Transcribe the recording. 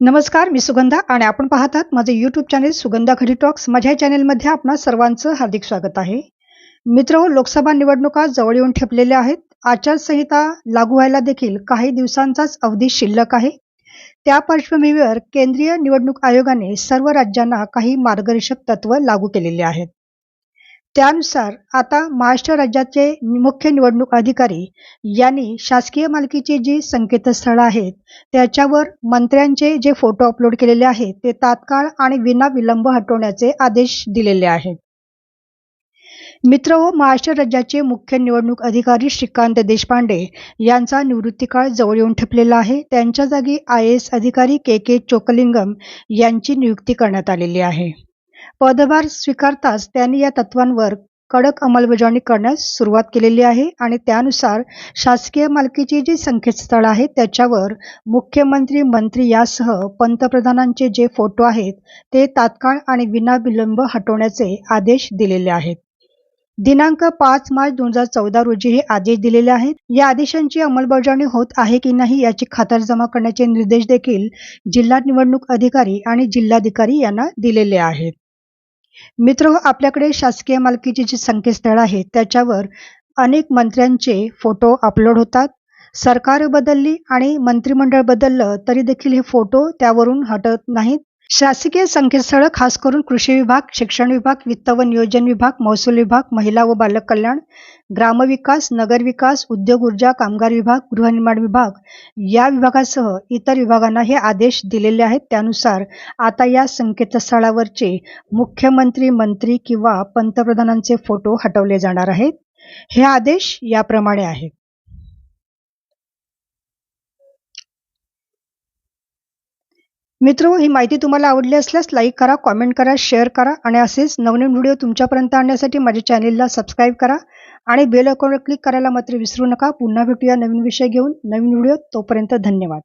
नमस्कार मी सुगंधा आणि आपण पाहतात माझे यूट्यूब चॅनेल सुगंधा घडी टॉक्स माझ्या चॅनेलमध्ये आपणा सर्वांचं हार्दिक स्वागत आहे. मित्र लोकसभा निवडणुका जवळ येऊन ठेपलेल्या आहेत. आचारसंहिता लागू व्हायला देखील काही दिवसांचाच अवधी शिल्लक आहे. त्या पार्श्वभूमीवर केंद्रीय निवडणूक आयोगाने सर्व राज्यांना काही मार्गदर्शक तत्व लागू केलेले आहेत. त्यानुसार आता महाराष्ट्र राज्याचे मुख्य निवडणूक अधिकारी यांनी शासकीय मालकीची जी संकेतस्थळं आहेत त्याच्यावर मंत्र्यांचे जे फोटो अपलोड केलेले आहेत ते तात्काळ आणि विना विलंब हटवण्याचे आदेश दिलेले आहेत. मित्र हो महाराष्ट्र राज्याचे मुख्य निवडणूक अधिकारी श्रीकांत देशपांडे यांचा निवृत्तीकाळ जवळ येऊन ठेपलेला आहे. त्यांच्या जागी आय एस अधिकारी के के चोकलिंगम यांची नियुक्ती करण्यात आलेली आहे. पदभार स्वीकारताच त्यांनी या तत्वांवर कडक अंमलबजावणी करण्यास सुरुवात केलेली आहे आणि त्यानुसार शासकीय मालकीची जी संकेतस्थळ आहे त्याच्यावर मुख्यमंत्री मंत्री यासह पंतप्रधानांचे जे फोटो आहेत ते तात्काळ आणि विनाविलंब हटवण्याचे आदेश दिलेले आहेत. दिनांक पाच मार्च दोन हजार चौदा रोजी हे आदेश दिलेले आहेत. या आदेशांची अंमलबजावणी होत आहे की नाही याची खातरजमा करण्याचे निर्देश देखील जिल्हा निवडणूक अधिकारी आणि जिल्हाधिकारी यांना दिलेले आहेत. मित्र आपल्याकडे शासकीय मालकीची जी संकेतस्थळ आहे त्याच्यावर अनेक मंत्र्यांचे फोटो अपलोड होतात. सरकार बदलली आणि मंत्रिमंडळ बदललं तरी देखील हे फोटो त्यावरून हटत नाहीत. शासकीय संकेतस्थळ खास करून कृषी विभाग शिक्षण विभाग वित्त व नियोजन विभाग महसूल विभाग महिला व बालक कल्याण ग्रामविकास नगरविकास उद्योग ऊर्जा कामगार विभाग गृहनिर्माण विभाग या विभागासह इतर विभागांना हे आदेश दिलेले आहेत. त्यानुसार आता या संकेतस्थळावरचे मुख्यमंत्री मंत्री किंवा पंतप्रधानांचे फोटो हटवले जाणार आहेत. हे आदेश याप्रमाणे आहेत. मित्रो ही माहिती तुम्हाला आवडली असल्यास लाईक करा कॉमेंट करा शेअर करा आणि असेच नवनवीन व्हिडिओ तुमच्यापर्यंत आणण्यासाठी माझ्या चॅनेलला सबस्क्राईब करा आणि बेल आयकॉनवर क्लिक करायला मात्र विसरू नका. पुन्हा भेटूया नवीन विषय घेऊन. नवीन व्हिडिओ तोपर्यंत धन्यवाद.